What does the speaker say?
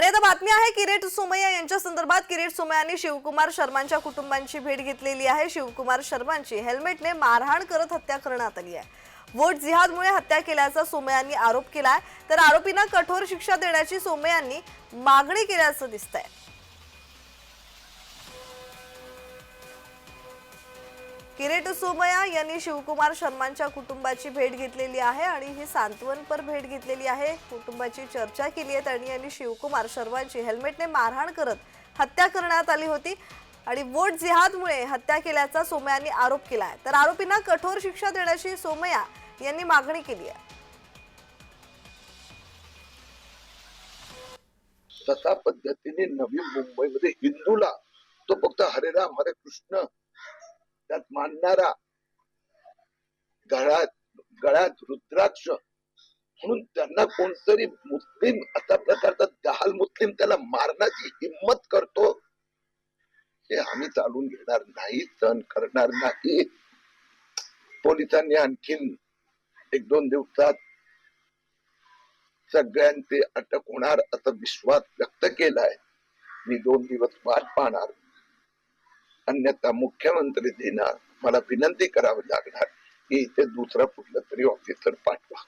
आणि आता बातमी आहे किरीट सोमय्या यांच्या संदर्भात. किरीट सोमय्यांनी शिवकुमार शर्मांच्या कुटुंबांची भेट घेतलेली आहे. शिवकुमार शर्मांची हेल्मेटने मारहाण करत हत्या करण्यात आली आहे. वोट जिहादमुळे हत्या केल्याचा सोमय्यांनी आरोप केलाय. तर आरोपींना कठोर शिक्षा देण्याची सोमय्यांनी मागणी केल्याचं दिसतंय. किरीट सोमया यांनी शिवकुमार शर्मांच्या कुटुंबाची भेट घेतलेली आहे आणि ही सांत्वनपर भेट घेतलेली आहे. कुटुंबाची चर्चा केली आहे. त्यांनी यांनी शिवकुमार शर्मांची हेल्मेटने मारहाण करत हत्या करण्यात आली होती आणि वोट जिहादमुळे हत्या केल्याचा सोमयांनी आरोप केला आहे तर आरोपींना कठोर शिक्षा देण्याची सोमया यांनी मागणी केली आहे. तसा पद्धतीने नवी मुंबईमध्ये हिंदूला तो फक्त हरे राम हरे कृष्ण त्यात मानणारा गळ्यात गळ्यात रुद्राक्ष. म्हणून त्यांना कोणतरी मुस्लिम असा प्रकारचा जहाल मुस्लिम त्याला मारण्याची हिंमत करतो. हे आम्ही चालून घेणार नाही सहन करणार नाही. पोलिसांनी आणखीन एक दोन दिवसात सगळ्यांचे अटक होणार असा विश्वास व्यक्त केलाय. मी दोन दिवस वाट पाहणार. अन्यथा मुख्यमंत्री देणार. मला विनंती करावी लागणार की इथे दुसरा कुठलं तरी ऑफिसर पाठवा.